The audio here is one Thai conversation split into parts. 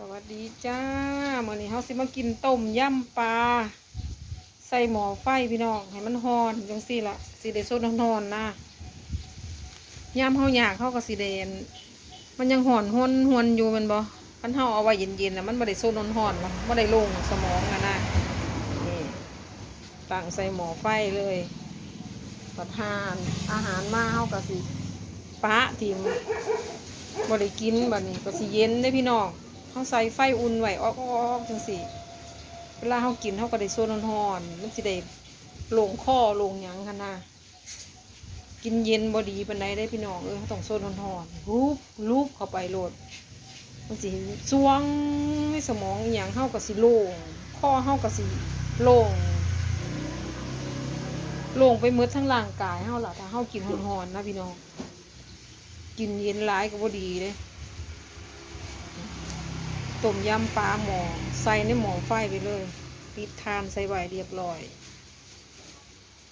สวัสดีจ้ามื่อนี้เขาสิมากินต้มยำปลาใส่หม้อไฟพี่น้องให้มันฮอนจังสี่ละสีเดโซนนอนๆนะยำเขาอยากเขาก็สีเดนมันยังหอนหวนหวนอยู่มันบ่พันเฮาเอาไว้เย็นๆนะมันไม่ได้โซนนอนๆมันไม่ได้ลงสมองอะนะนี่ตั้งใส่หม้อไฟเลยประทานอาหารมาเฮาก็สิปะทีมบริกินแบบนี้ก็สิเย็นได้พี่น้อง เขาใส่ไฟอุ่นไว้ออกๆจังสิเวลาเขากินเขาก็ได้โซนร้อนๆมันสิได้ลงข้อลงหยังกันนะกินเย็นบอดีปันใดได้พี่น้องเออเขาต้องโซนร้อนๆรูปรูปเข้าไปโหลดมันสิสวงในสมองอย่างเขาก็สิโล่งข้อเขาก็สิโล่งโล่งไปหมดทั้งร่างกายเขาหล่ะถ้าเขากินร้อนๆนะพี่น้อง กินเย็นร้ายก็บ่ดีเลย ต้มยำปลาหมอใส่ในหม้อไฟไปเลยปิดทานใส่ไว้เรียบร้อย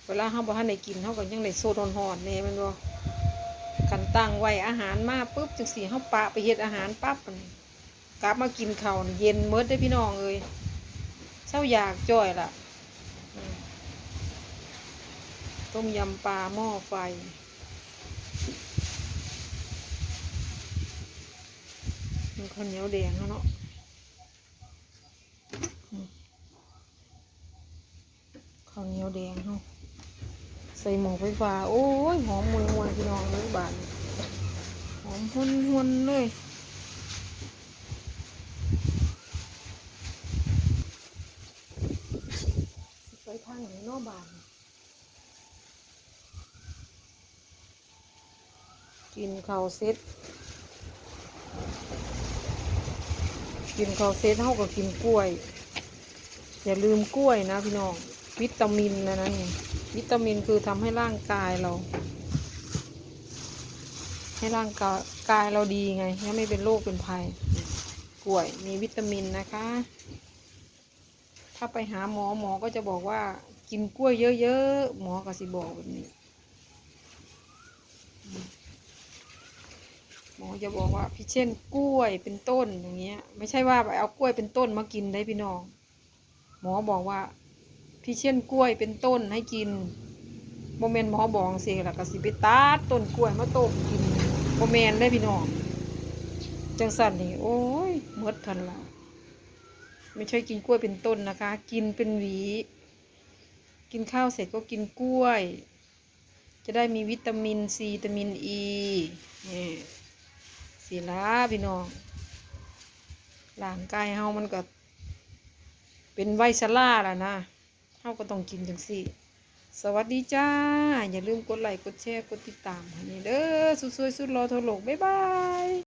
เวลาเฮาบ่ทันได้กินเฮาก็ยังได้โซดร้อนๆแน่แมันบ่กันตั้งไว้อาหารมาปุ๊บจังสีเฮาปะไปเฮ็ดอาหารปั๊บกลับมากินข้าวเย็นเมิดได้พี่น้องเอ้ยเช้าอยากจ่อยล่ะต้มยำปลาหม้อไฟ มัน ข้าวเหนียวแดงแล้วเนาะข้าวเหนียวแดงเนาะใส่หม้อไฟฟ้า โอ้ยหอมมวยมวยๆพี่น้องเลยบานหอมหุนหุนเลยไปทางไหนนอกบานกินข้าวเสร็จ กินข้าวเซตเท่ากับกินกล้วย อย่าลืมกล้วยนะพี่น้อง วิตามินนะนั่นนี่วิตามินคือทำให้ร่างกายเรา ให้ร่างกายกายเราดีไงยังไม่เป็นโรคเป็นภัยกล้วยมีวิตามินนะคะ ถ้าไปหาหมอหมอก็จะบอกว่า กินกล้วยเยอะๆหมอก็สิบอกแบบนี้ หมอ จะบอกว่าพี่เช่นกล้วยเป็นต้นอย่างเงี้ย ไม่ใช่ว่าไปเอากล้วยเป็นต้นมากินได้พี่น้อง หมอบอกว่า พี่เช่นกล้วยเป็นต้นให้กินโมเมนหมอบอกเสียแล้วก็สิไปตัดต้นกล้วยมาต้มกินโมเมนได้พี่น้องจังสันนี่โอ้ยหมดทันละไม่ใช่กินกล้วยเป็นต้นนะคะ กินเป็นหวี กินข้าวเสร็จก็กินกล้วย จะได้มีวิตามินซีวิตามินอีนี่ สีลาพี่น้องร่างกายเฮามันก็ เป็นไวชราล่ะนะเฮาก็ต้องกินจังสี่ สวัสดีจ้า อย่าลืมกดไลค์กดแชร์กดติดตามให้นี่เด้อสุดสวยสุดรอทั่วโลก บ๊ายบาย